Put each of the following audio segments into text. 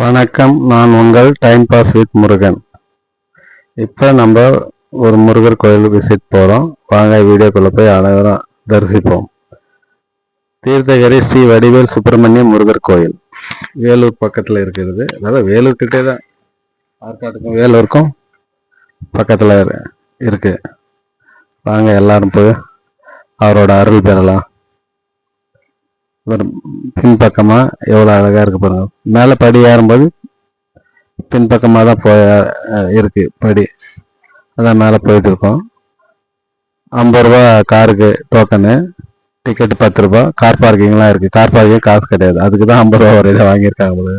வணக்கம் நான் உங்கள் டைம் பாஸ் வித் முருகன். இப்போ நம்ம ஒரு முருகர் கோயில் விசிட் போகிறோம் வாங்க வீடியோக்குள்ளே போய் அனைவரும் தரிசிப்போம். தீர்த்தகிரி ஸ்ரீ வடிவேல் சுப்பிரமணிய முருகர் கோயில். வேலூர் பக்கத்தில் இருக்கிறது. அதாவது வேலூர் கிட்டே தான். ஆற்காட்டுக்கும் வேலூருக்கும் பக்கத்தில் இருக்குது வாங்க எல்லாரும் போய் அவரோட அருள் பெறலாம். பின்பக்கமாக எவ்வளோ அழகாக இருக்குது பாருங்கள் மேலே படி ஏறும்போது பின்பக்கமாக தான் போய் இருக்குது படி. அதான் மேலே போயிட்டு இருக்கோம். ஐம்பது ரூபா காருக்கு டோக்கனு டிக்கெட்டு பத்து ரூபா. கார் பார்க்கிங்லாம் இருக்குது கார் பார்க்கிங் காசு கிடையாது. அதுக்கு தான் ஐம்பது ரூபா ஒரு இதை வாங்கியிருக்காங்க போல.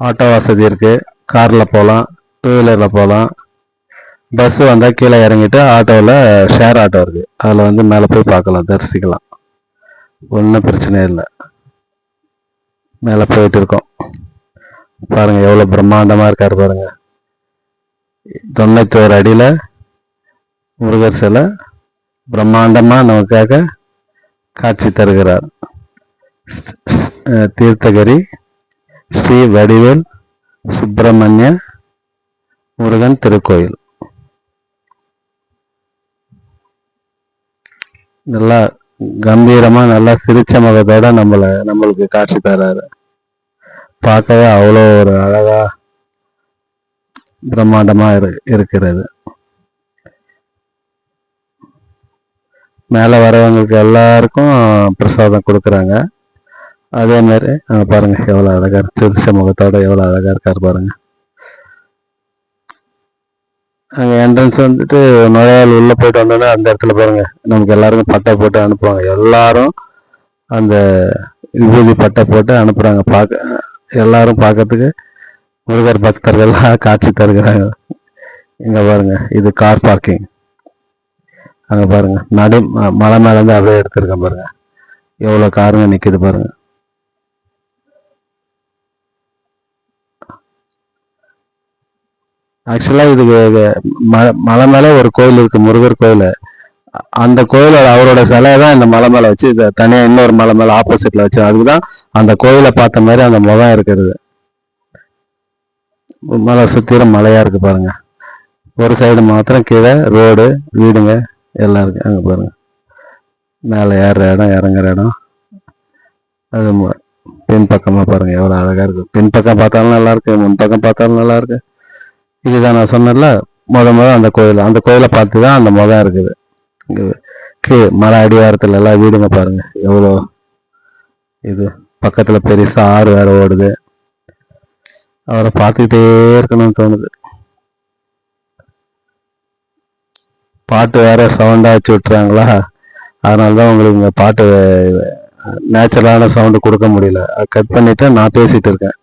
ஆட்டோ வசதி இருக்குது காரில் போகலாம் டூ வீலரில் போகலாம் பஸ் வந்தால் கீழே இறங்கிட்டு ஆட்டோவில் ஷேர் ஆட்டோ இருக்குது அதில் வந்து மேலே போய் பார்க்கலாம் தரிசிக்கலாம். ஒன்றும் பிரச்சனை இல்லை. மேலே போயிட்டு இருக்கோம். பாருங்கள் எவ்வளோ பிரம்மாண்டமாக இருக்கார் பாருங்கள் தொண்ணூற்றி ஒரு அடியில் முருகர் சிலை பிரம்மாண்டமாக நமக்காக காட்சி தருகிறார். தீர்த்தகிரி ஸ்ரீ வடிவேல் சுப்பிரமணிய முருகன் திருக்கோயில். நல்லா கம்பீரமா நல்லா சிரிச்ச முகத்தோட நம்மள நம்மளுக்கு காட்சி தராரு. பார்க்கவே அவ்வளோ ஒரு அழகா பிரம்மாண்டமா இரு இருக்கிறது. மேலே வரவங்களுக்கு எல்லாருக்கும் பிரசாதம் கொடுக்குறாங்க. அதே மாதிரி பாருங்க எவ்வளோ அழகாக இருக்கு. சிரிச்ச முகத்தோட எவ்வளோ அழகாக இருக்காரு பாருங்கள் அங்கே என்ட்ரன்ஸ் வந்துட்டு நுழையால் உள்ளே போயிட்டு வந்தோடனே அந்த இடத்துல பாருங்கள் நமக்கு எல்லாருக்கும் பட்டை போட்டு அனுப்புவாங்க. எல்லாரும் அந்த விபூதி பட்டை போட்டு அனுப்புகிறாங்க பார்க்க எல்லாரும் பார்க்கறதுக்கு முருகர் பக்தர்கள்லாம் காட்சி தருகிறாங்க. இங்கே பாருங்க இது கார் பார்க்கிங் அங்கே பாருங்க நடு ம- மலை மேலேருந்து அப்படியே எடுத்திருக்கேன் பாருங்கள் எவ்வளோ காருங்க நிற்கிது பாருங்கள் ஆக்சுவலாக இது மலை மேலே ஒரு கோயில் இருக்கு முருகர் கோயில். அந்த கோயிலோட அவரோட சிலையை தான் இந்த மலை மேலே வச்சு இதை தனியாக இன்னொரு மலை மேலே ஆப்போசிட்ல வச்சு அதுக்குதான் அந்த கோயிலை பார்த்த மாதிரி அந்த முகம் இருக்கிறது மலை சுற்றிலும் மலையாக இருக்கு பாருங்க. ஒரு சைடு மாத்திரம் கீழே ரோடு வீடுங்க எல்லாம் இருக்கு. அங்கே பாருங்க. மேலே ஏறுற இடம் இறங்குற இடம். அது மு- பின்பக்கமா பாருங்க. எவ்வளோ அழகாக இருக்கு. பின்பக்கம் பார்த்தாலும் நல்லா இருக்கு முன்பக்கம் பார்த்தாலும் நல்லா இருக்கு. இதுதான் நான் சொன்னேன்ல முத முத அந்த கோயில் அந்த கோயிலை பார்த்து தான் அந்த முதம் இருக்குது. இங்கே மலை அடிவாரத்துல எல்லாம் வீடுங்க பாருங்கள் எவ்வளோ இது. பக்கத்தில் பெருசாக ஆறு வேறு ஓடுது. அவரை பார்த்துக்கிட்டே இருக்கணும்னு தோணுது. பாட்டு வேற சவுண்டாக வச்சு விட்டுறாங்களா? அதனால தான் உங்களுக்கு இந்த பாட்டு நேச்சுரலான சவுண்டு கொடுக்க முடியல. கட் பண்ணிவிட்டு நான் பேசிகிட்டு இருக்கேன்.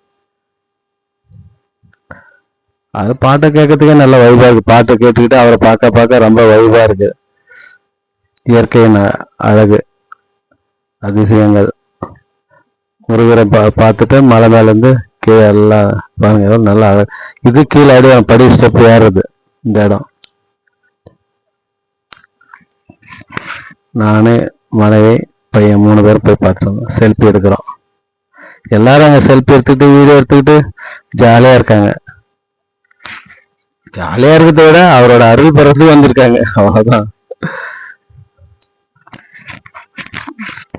அது பாட்டை கேட்கறதுக்கே நல்ல வைபா இருக்கு. பாட்டை கேட்டுக்கிட்டு அவரை பார்க்க பார்க்க ரொம்ப வைபா இருக்கு. இயற்கையின் அழகு அதிசயங்கள். முருகரை பா பார்த்துட்டு மலை மேலேருந்து கீழே எல்லாம் பாருங்க. நல்லா அழகு. இது கீழே அடி படி ஸ்டெப் ஏறுது இந்த இடம். நானே மனைவி பையன் மூணு பேர் போய் பார்த்துருந்தோம் செல்ஃபி எடுக்கிறோம். எல்லாரும் அங்கே செல்ஃபி எடுத்துக்கிட்டு வீடியோ எடுத்துக்கிட்டு ஜாலியாக இருக்காங்க. ஜாலியா இருக்கிறத விட அவரோட அருள் பெறத்துக்கு வந்திருக்காங்க. அவ்வளவுதான்.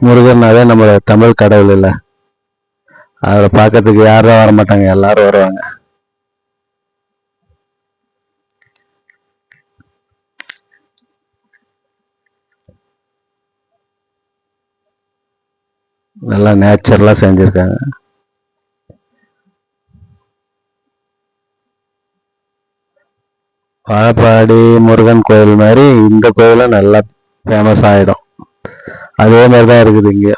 முருகன்னாவே நம்மளோட தமிழ் கடவுள் இல்ல. அவரை பார்க்கறதுக்கு யாரும் வர மாட்டாங்க எல்லாரும் வருவாங்க. நல்லா நேச்சுரலாக செஞ்சுருக்காங்க. வாழப்பாடி முருகன் கோயில் மாதிரி இந்த கோயிலும் நல்லா ஃபேமஸ் ஆயிடும். அதே மாதிரி தான் இருக்குது இங்கே.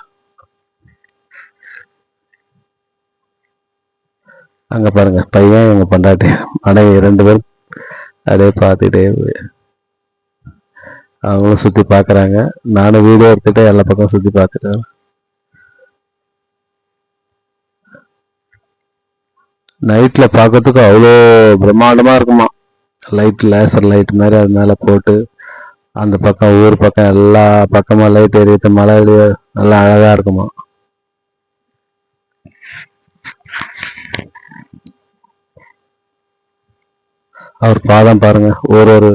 அங்க பாருங்க பையன் எங்க பொண்டாட்டி. மனைவி ரெண்டு பேரும் அப்படியே பார்த்துட்டே அவங்களும் சுத்தி பார்க்குறாங்க. நானும் வீடியோ எடுத்துட்டு எல்லா பக்கம் சுத்தி பார்த்துட்டேன் நைட்ல பார்க்கறதுக்கு அவ்வளோ பிரம்மாண்டமாக இருக்குமா? லைட் லேசர் லைட் மாதிரி அது மேலே போட்டு அந்த பக்கம் ஊர் பக்கம் எல்லா பக்கமாக லைட் எரியுது மலை எரிய நல்லா அழகாக இருக்குமா? அவர் பாதம் பாருங்க. ஒரு ஒரு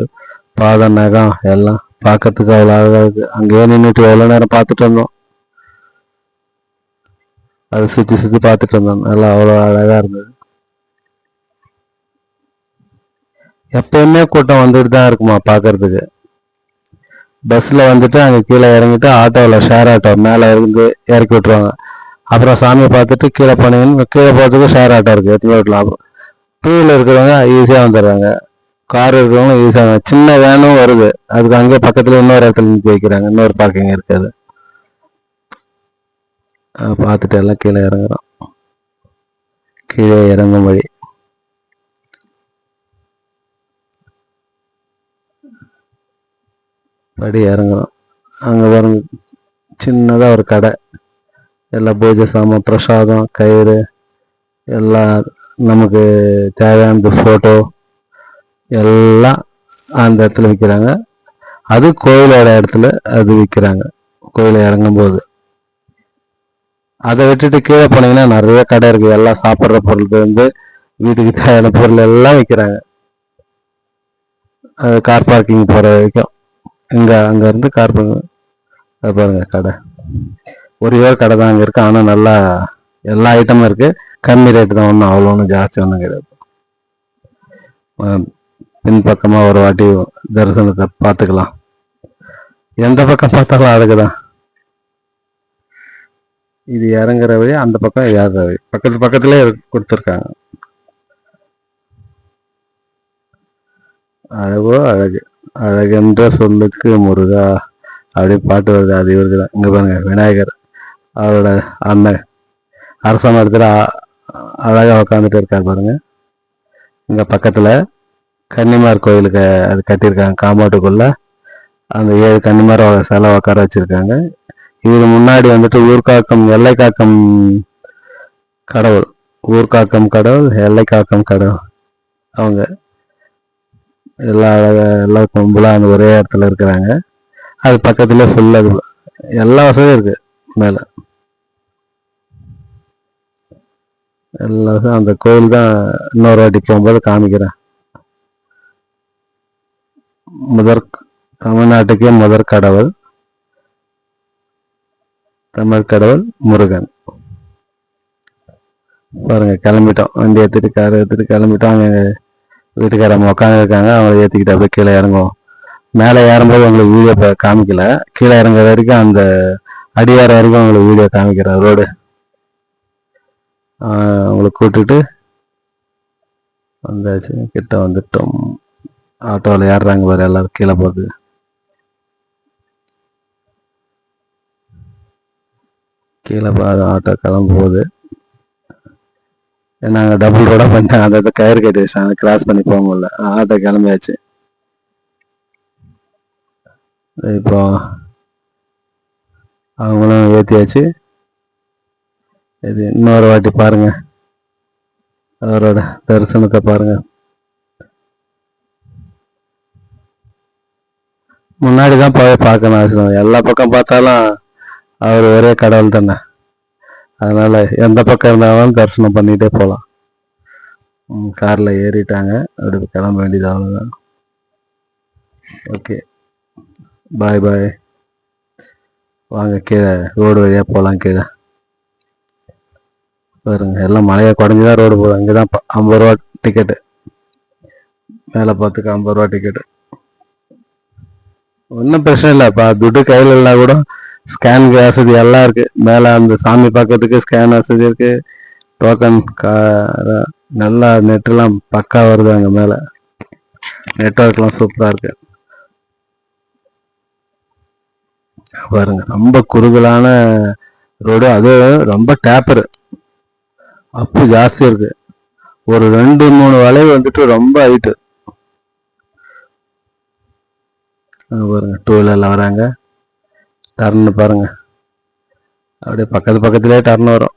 பாதம் நகம் எல்லாம் பார்க்கறதுக்கு அவ்வளோ அழகாக இருக்கு. அங்கேயே நின்றுட்டு எவ்வளோ நேரம் பார்த்துட்டு இருந்தோம் அதை சுற்றி சுற்றி பார்த்துட்டு இருந்தோம் நல்லா அவ்வளோ அழகாக இருந்தது. எப்பயுமே கூட்டம் வந்துட்டு தான் இருக்குமா பார்க்கறதுக்கு பஸ்ஸில் வந்துட்டு அங்கே கீழே இறங்கிட்டு ஆட்டோவில் ஷேர் ஆட்டோ மேலே இருந்து இறக்கி விட்ருவாங்க அப்புறம் சாமியை பார்த்துட்டு கீழே போனீங்கன்னு கீழே போகிறதுக்கு ஷேர் ஆட்டோ இருக்குது எத்தனை விடலாம் அப்புறம் டூ வீலர் இருக்கிறவங்க ஈஸியாக வந்துடுறாங்க. கார் இருக்கிறவங்க ஈஸியாக சின்ன வேனும் வருது. அதுக்கு அங்கே பக்கத்தில் இன்னொரு இடத்துல நிறுத்தி வைக்கிறாங்க. இன்னொரு பார்க்கிங் இருக்குது. பார்த்துட்டு எல்லாம் கீழே இறங்குறோம். கீழே இறங்கும் வழி. படி இறங்குறோம். அங்கே பாருங்க சின்னதாக ஒரு கடை. எல்லா பூஜை சாமான் பிரசாதம் கயிறு எல்லாம் நமக்கு தேவையான ஃபோட்டோ எல்லாம் அந்த இடத்துல விற்கிறாங்க அது கோயிலோட இடத்துல அது விற்கிறாங்க கோயிலை இறங்கும்போது. அதை விட்டுட்டு கீழே போனீங்கன்னா நிறைய கடை இருக்குது எல்லாம் சாப்பிட்ற பொருள் வந்து வீட்டுக்கு தேவையான பொருள் எல்லாம் விற்கிறாங்க அது கார் பார்க்கிங் போகிற வரைக்கும். இங்கே அங்கேருந்து கார் அது பாருங்க கடை. ஒரே ஒரு கடை தான் அங்கே இருக்கு. ஆனால் நல்லா எல்லா ஐட்டமும் இருக்குது கம்மி ரேட்டு தான் ஒன்றும் அவ்வளோ ஒன்றும் ஜாஸ்தி ஒன்றும் கிடையாது. பின் பின்பக்கமாக ஒரு வாட்டி தரிசனத்தை பார்த்துக்கலாம். எந்த பக்கம் பார்த்தாலும் அழகுதான் இது இறங்குற வழி அந்த பக்கம் ஏறுற வழி. பக்கத்து பக்கத்துலேயே கொடுத்துருக்காங்க. அழகோ அழகு. அழகென்ற சொல்லுக்கு முருகா அப்படி பாட்டு வருது. அது இவருக்கு தான். இங்கே பாருங்க விநாயகர். அவரோட அண்ணன். அரச மரத்தில் அழகாக உட்காந்துட்டு இருக்கார் பாருங்க. இங்கே பக்கத்தில் கன்னிமார் கோயிலுக்கு அது கட்டியிருக்காங்க காம்பவுண்டுக்குள்ளே அந்த ஏழு கன்னிமாரோட சிலை உட்கார வச்சுருக்காங்க. இது முன்னாடி வந்துட்டு ஊர்காக்கம் எல்லை காக்கம் கடவுள். ஊர்காக்கம் கடவுள் எல்லை காக்கம் கடவுள். அவங்க எல்லா அழகாக எல்லா கும்பலா அந்த ஒரே இடத்துல இருக்கிறாங்க. அது பக்கத்துல ஃபுல்லா எல்லா வசதியும் இருக்குது மேலே. எல்லா வசதியும் அந்த கோயில் தான் இன்னொரு வாட்டி போகும்போது காமிக்கிறேன். முதற் தமிழ்நாட்டுக்கே முதற் கடவுள். தமிழ் கடவுள் முருகன். பாருங்க கிளம்பிட்டோம். வண்டி எடுத்துகிட்டு கார் எடுத்துட்டு கிளம்பிட்டோம். அங்கே வீட்டுக்காரம்மா உட்காந்துருக்காங்க அவங்கள ஏற்றிக்கிட்டு அப்படியே கீழே இறங்குவோம். மேலே ஏறும்போது உங்களுக்கு வீடியோ காமிக்கல. கீழே இறங்குற வரைக்கும் அந்த அடியார வரைக்கும் உங்களுக்கு வீடியோ காமிக்கிறேன் ரோடு. உங்களை கூட்டுட்டு வந்தாச்சு. கிட்ட வந்துட்டோம். ஆட்டோவில் ஏறுறாங்க பாரு எல்லாரும் கீழே போகுது கீழே பாரு ஆட்டோ கிளம்பு போகுது நாங்கள் டபுள் ரோடாக பண்ணிட்டோம் அந்த கயிறு கட்டி வச்சாங்க கிராஸ் பண்ணி போக முடியல. ஆட்டோ கிளம்பியாச்சு. இப்போ அவங்களும் ஏற்றியாச்சு இது இன்னொரு வாட்டி பாருங்க. அவரோட தரிசனத்தை பாருங்க. முன்னாடி தான் போய் பார்க்கணும் அவசியம் எல்லா பக்கம் பார்த்தாலும் அவர் ஒரே கடவுள் தானே. அதனால எந்த பக்கம் இருந்தாலும் தரிசனம் பண்ணிட்டே போகலாம் காரில் ஏறிட்டாங்க. அப்படி கிளம்ப வேண்டியது அவ்வளோதான் ஓகே. பாய் பாய். வாங்க கீழே ரோடு வழியாக போகலாம் கீழே. பாருங்க எல்லாம் மழையை குறைஞ்சி தான் ரோடு போகுது. அங்கே தான் ஐம்பது ரூபா டிக்கெட்டு மேலே பார்த்துக்க ஐம்பது ரூபா டிக்கெட்டு ஒன்றும் பிரச்சனை இல்லைப்பா துட்டு கையில் இல்லைனா கூட ஸ்கேன் வசதி எல்லாம் இருக்குது மேலே அந்த சாமி பார்க்கறதுக்கு ஸ்கேன் வசதி இருக்குது டோக்கன் கா நல்லா நெட்டெல்லாம் பக்கா வருது அங்கே மேலே. நெட்ஒர்க்லாம் சூப்பராக இருக்குது பாருங்க ரொம்ப குறுகலான ரோடு அது ரொம்ப டேப்பரு அப்பு ஜாஸ்தி இருக்கு. ஒரு ரெண்டு மூணு வளைவு வந்துட்டு ரொம்ப ஹைட்டு பாருங்க டூ வீலரில் வராங்க. டர்ன் பாருங்க. அப்படியே பக்கத்து பக்கத்துலேயே டர்ன் வரும்.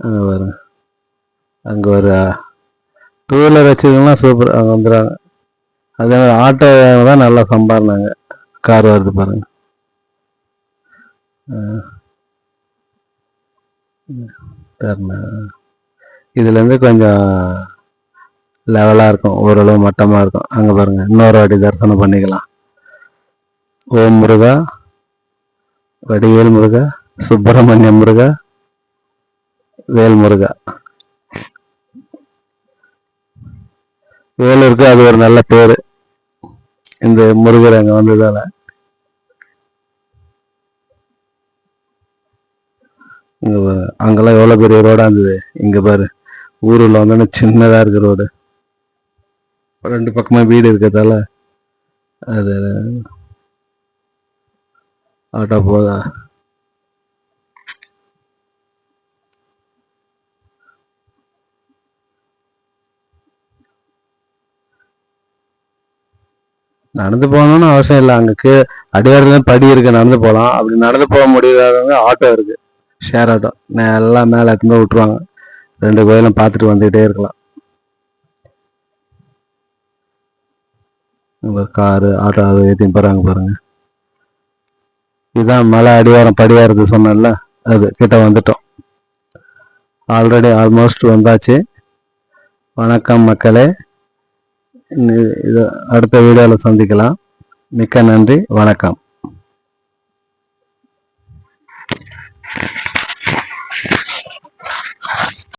அங்க பாருங்க. அங்க ஒரு டூ வீலர் வச்சுக்கலாம் சூப்பர் அவங்க வந்துடுறாங்க அதே மாதிரி ஆட்டோ தான் நல்லா சம்பாரினாங்க. கார் வருது பாருங்க. இதுலேருந்து கொஞ்சம் லெவலாக இருக்கும். ஓரளவு மட்டமாக இருக்கும். அங்கே பாருங்க. இன்னொரு வாட்டி தரிசனம் பண்ணிக்கலாம். ஓம் முருகா. வடிவேல் முருகா. சுப்பிரமணிய முருகா. வேல் முருகா. வேலூருக்கு அது ஒரு நல்ல பேர். இந்த முருகர் அங்கே வந்ததால். இங்கே அங்கெல்லாம் எவ்வளோ பெரிய ரோடாக இருந்தது. இங்கே பாரு. ஊரில் வந்தோன்னே சின்னதாக இருக்கிற ரோடு. ரெண்டு பக்கமாக வீடு இருக்கிறதால அது ஆட்டோ போதா நடந்து போகணும்னு அவசியம் இல்லை. அங்கே அடிவாரத்துல படி இருக்கு நடந்து போகலாம் அப்படி நடந்து போக முடியாதவங்க ஆட்டோ இருக்கு. ஷேர் ஆட்டோ எல்லாம் மேலே எத்தனை விட்டுருவாங்க. ரெண்டு கோயிலும் பார்த்துட்டு வந்துகிட்டே இருக்கலாம். காரு ஆட்டோ அது ஏற்றியும் போகிறாங்க பாருங்க. இதுதான் மலை அடிவாரம் படியாரது சொன்னேன்ல அது கிட்ட வந்துட்டோம். ஆல்ரெடி ஆல்மோஸ்ட் வந்தாச்சு. வணக்கம் மக்களே. இது அடுத்த வீடியோவில் சந்திக்கலாம். மிக்க நன்றி. வணக்கம்.